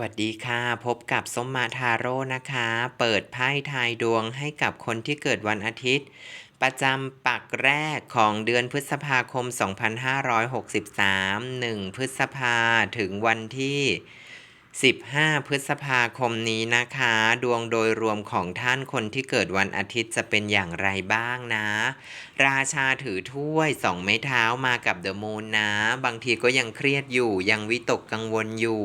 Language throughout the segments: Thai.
วัสดีค่ะ พบกับส้มมาทาโร่นะคะ เปิดไพ่ทายดวงให้กับคนที่เกิดวันอาทิตย์ ประจำปักแรกของเดือนพฤษภาคม 2563 1 พฤษภาถึงวันที่ 15 พฤษภาคมนี้นะคะ ดวงโดยรวมของท่านคนที่เกิดวันอาทิตย์จะเป็นอย่างไรบ้างนะ ราชาถือถ้วยสองไม้เท้ามากับเดอะมูนนะ บางทีก็ยังเครียดอยู่ยังวิตกกังวลอยู่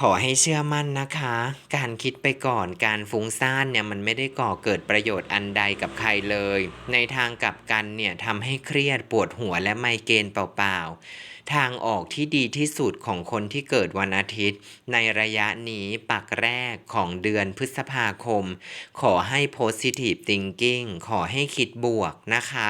ขอให้เชื่อมั่นนะคะ การคิดไปก่อนการฟุ้งซ่านเนี่ยมันไม่ได้ก่อเกิดประโยชน์อันใดกับใครเลย ในทางกลับกันเนี่ยทำให้เครียดปวดหัวและไมเกรนเปล่าๆ ทางออกที่ดีที่สุดของคนที่เกิดวันอาทิตย์ ในระยะนี้ปักแรกของเดือนพฤษภาคม ขอให้ positive thinking ขอให้คิดบวกนะคะ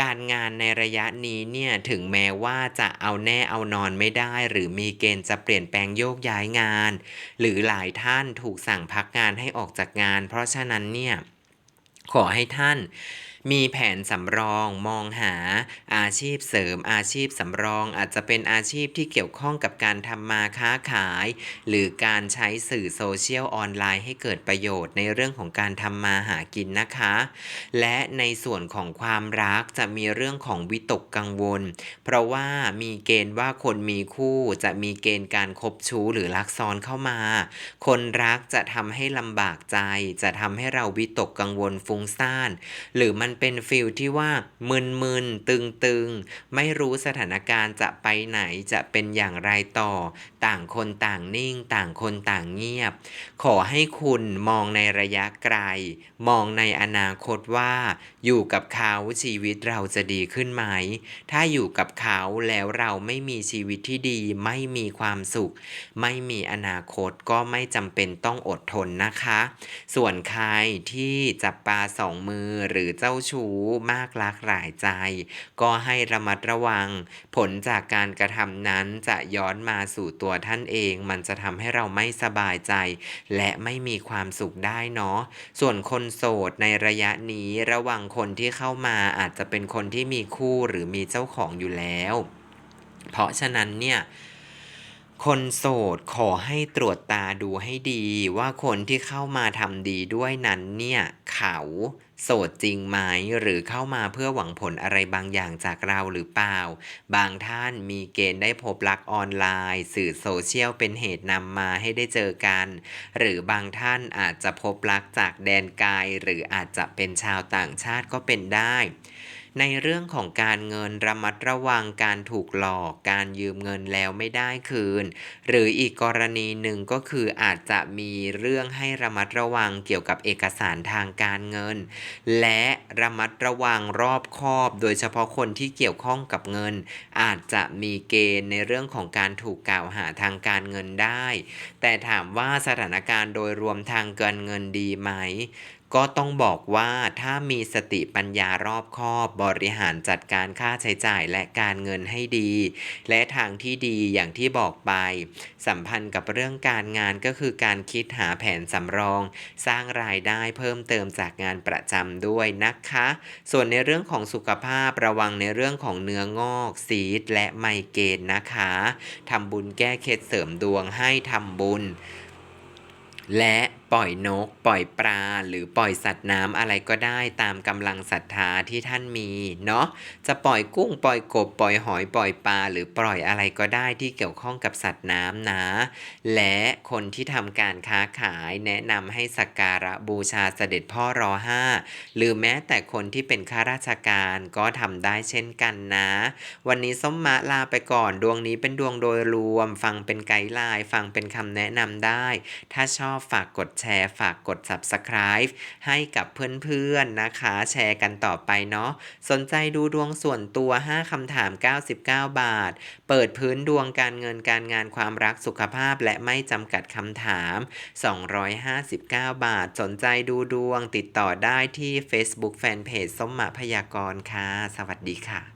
การงานในระยะนี้เนี่ยถึงแม้ว่าจะเอาแน่เอานอนไม่ได้ หรือมีเกณฑ์จะเปลี่ยนแปลงโยกย้ายงาน หรือหลายท่านถูกสั่งพักงานให้ออกจากงาน เพราะฉะนั้นเนี่ยขอให้ท่าน มีแผนสำรองมองหาอาชีพเสริมอาชีพสำรอง อาจจะเป็นอาชีพที่เกี่ยวข้องกับการทำมาค้าขาย หรือการใช้สื่อโซเชียลออนไลน์ให้เกิดประโยชน์ในเรื่องของการทำมาหากินนะคะ และในส่วนของความรักจะมีเรื่องของวิตกกังวล เพราะว่ามีเกณฑ์ว่าคนมีคู่จะมีเกณฑ์การคบชู้หรือรักซ้อนเข้ามา คนรักจะทำให้ลำบากใจ จะทำให้เราวิตกกังวลฟุ้งซ่าน หรือมันเป็นฟิลที่ว่ามึนมึนตึงตึงๆไม่รู้สถานการณ์จะไปไหนจะเป็นอย่างไรต่อ ต่างคนต่างนิ่ง ต่างคนต่างเงียบ ขอให้คุณมองในระยะไกล มองในอนาคตว่า อยู่กับเขาชีวิตเราจะดีขึ้นไหม ถ้าอยู่กับเขาแล้วเราไม่มีชีวิตที่ดี ไม่มีความสุข ไม่มีอนาคตก็ไม่จำเป็นต้องอดทนนะคะ ส่วนใครที่จับปลาสองมือหรือเจ้าชู้มากรักหลายใจ ก็ให้ระมัดระวัง ผลจากการกระทำนั้นจะย้อนมาสู่ตัวท่านเอง มันจะทำให้เราไม่สบายใจ และไม่มีความสุขได้เนาะส่วนคนโสดในระยะนี้ระวังคนที่เข้ามาอาจจะเป็นคนที่มีคู่หรือมีเจ้าของอยู่แล้ว เพราะฉะนั้นเนี่ยคนโสดขอให้ตรวจตาดูให้ดีว่าคนที่เข้ามาทำดีด้วยนั้นเนี่ย เขา โสดจริงไหมหรือเข้ามาเพื่อหวังผลอะไรบางอย่างจากเราหรือเปล่า บางท่านมีเกณฑ์ได้พบรักออนไลน์ สื่อโซเชียลเป็นเหตุนำมาให้ได้เจอกัน หรือบางท่านอาจจะพบรักจากแดนไกลหรืออาจจะเป็นชาวต่างชาติก็เป็นได้ ในเรื่องของการเงินระมัดระวังการถูกหลอกการยืมเงินแล้วไม่ได้คืน หรืออีกกรณีหนึ่งก็คืออาจจะมีเรื่องให้ระมัดระวังเกี่ยวกับเอกสารทางการเงิน และระมัดระวังรอบคอบ โดยเฉพาะคนที่เกี่ยวข้องกับเงิน อาจจะมีเกณฑ์ในเรื่องของการถูกกล่าวหาทางการเงินได้ แต่ถามว่าสถานการณ์โดยรวมทางการเงินดีไหม ก็ต้องบอกว่าถ้ามีสติปัญญารอบคอบบริหารจัดการค่าใช้จ่ายและการเงินให้ดี และทางที่ดีอย่างที่บอกไป สัมพันธ์กับเรื่องการงานก็คือการคิดหาแผนสำรอง สร้างรายได้เพิ่มเติมจากงานประจำด้วยนะคะ ส่วนในเรื่องของสุขภาพระวังในเรื่องของเนื้องอกซีดและไมเกรนนะคะทำบุญแก้เคล็ดเสริมดวงให้ทำบุญ และ ปล่อยนก ปล่อยปลา หรือปล่อยสัตว์น้ำอะไรก็ได้ตามกำลังศรัทธาที่ท่านมีเนาะจะปล่อยกุ้งปล่อยกบปล่อยหอยปล่อยปลาหรือปล่อยอะไรก็ได้ที่เกี่ยวข้องกับสัตว์น้ำนะ และคนที่ทำการค้าขายแนะนำให้สักการะบูชาเสด็จพ่อรอห้าหรือแม้แต่คนที่เป็นข้าราชการก็ทำได้เช่นกันนะ วันนี้ส้มมะลาไปก่อนดวงนี้เป็นดวงโดยรวม ฟังเป็นไกด์ไลน์ฟังเป็นคำแนะนำได้ ถ้าชอบฝากกดแชร์ ฝากกด subscribe ให้กับเพื่อนๆนะคะ แชร์กันต่อไปเนาะสนใจดูดวงส่วนตัว 5คำถาม 99 บาท เปิดพื้นดวงการเงินการงานความรักสุขภาพและไม่จำกัดคำถาม 259 บาท สนใจดูดวงติดต่อได้ที่ Facebook Fanpage สมมาพยากรค่ะ สวัสดีค่ะ